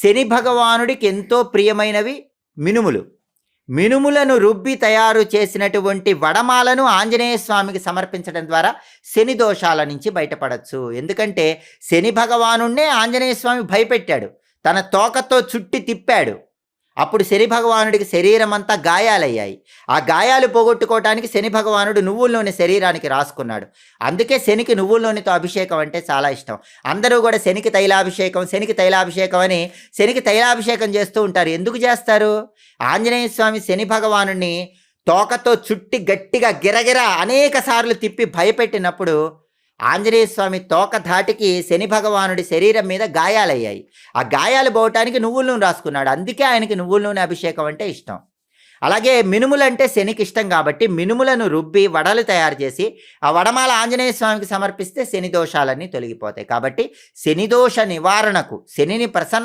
శని భగవానుడికి ఎంతో ప్రియమైనవి మినుములు. మినుములను రుబ్బి తయారు చేసినటువంటి వడమాలను ఆంజనేయ స్వామికి సమర్పించడం ద్వారా శని దోషాల నుంచి బయటపడచ్చు. ఎందుకంటే శని భగవానుణ్ణే ఆంజనేయ స్వామి భయపెట్టాడు. తన తోకతో చుట్టి తిప్పాడు. అప్పుడు శని భగవానుడికి శరీరం అంతా గాయాలయ్యాయి. ఆ గాయాలు పోగొట్టుకోవటానికి శని భగవానుడు నువ్వుల్లోని శరీరానికి రాసుకున్నాడు. అందుకే శనికి నువ్వుల్లోనితో అభిషేకం అంటే చాలా ఇష్టం. అందరూ కూడా శనికి తైలాభిషేకం శనికి తైలాభిషేకం అని శనికి తైలాభిషేకం చేస్తూ ఉంటారు. ఎందుకు చేస్తారు? ఆంజనేయ స్వామి శని భగవానుడిని తోకతో చుట్టి గట్టిగా గిరగిర అనేక సార్లు తిప్పి భయపెట్టినప్పుడు ఆంజనేయ స్వామి తోక ధాటికి శని భగవానుడి శరీరం మీద గాయాలయ్యాయి. ఆ గాయాలు పోవటానికి నువ్వుల నూనె రాసుకున్నాడు. అందుకే ఆయనకి నువ్వుల నూనె అభిషేకం అంటే ఇష్టం. అలాగే మినుములంటే శనికి ఇష్టం కాబట్టి మినుములను రుబ్బి వడలు తయారు చేసి ఆ వడమాల ఆంజనేయ స్వామికి సమర్పిస్తే శని దోషాలన్నీ తొలగిపోతాయి. కాబట్టి శని దోష నివారణకు శనిని ప్రసన్న